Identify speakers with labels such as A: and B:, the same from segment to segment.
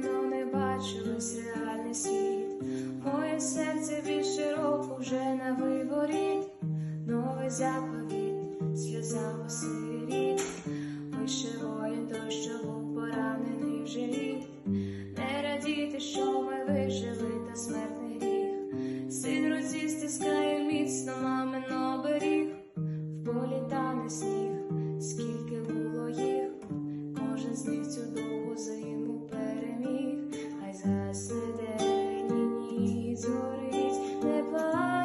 A: давно не бачилось реальний світ. Моє серце більше року вже на виворіт. Новий заповіт, сльозами сиріт. Воїн той, що був поранений в живіт. Не радіти, що ми вижили, та смертний гріх. Син руці стискає міцно мамин оберіг. В полі тане сніг,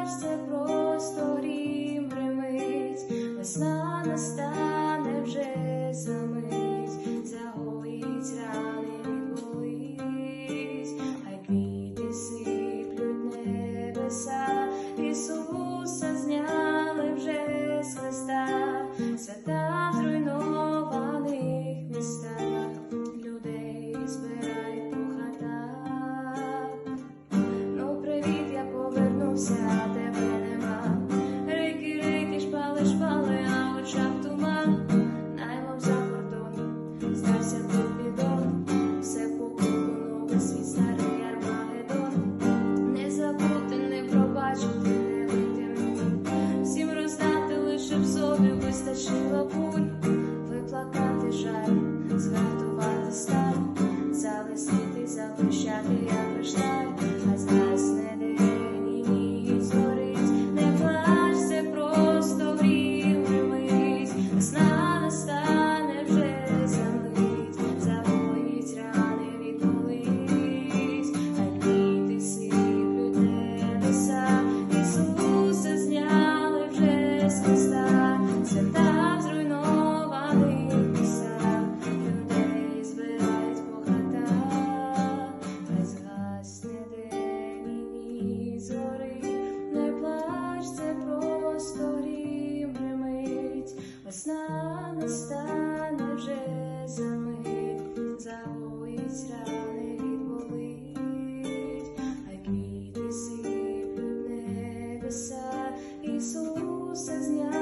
A: плач, просто грім примить, весна настане вже за мить, загоїть рани відболить, хай квіти сиплють небеса, і зняли я пришла. luzes "Yeah."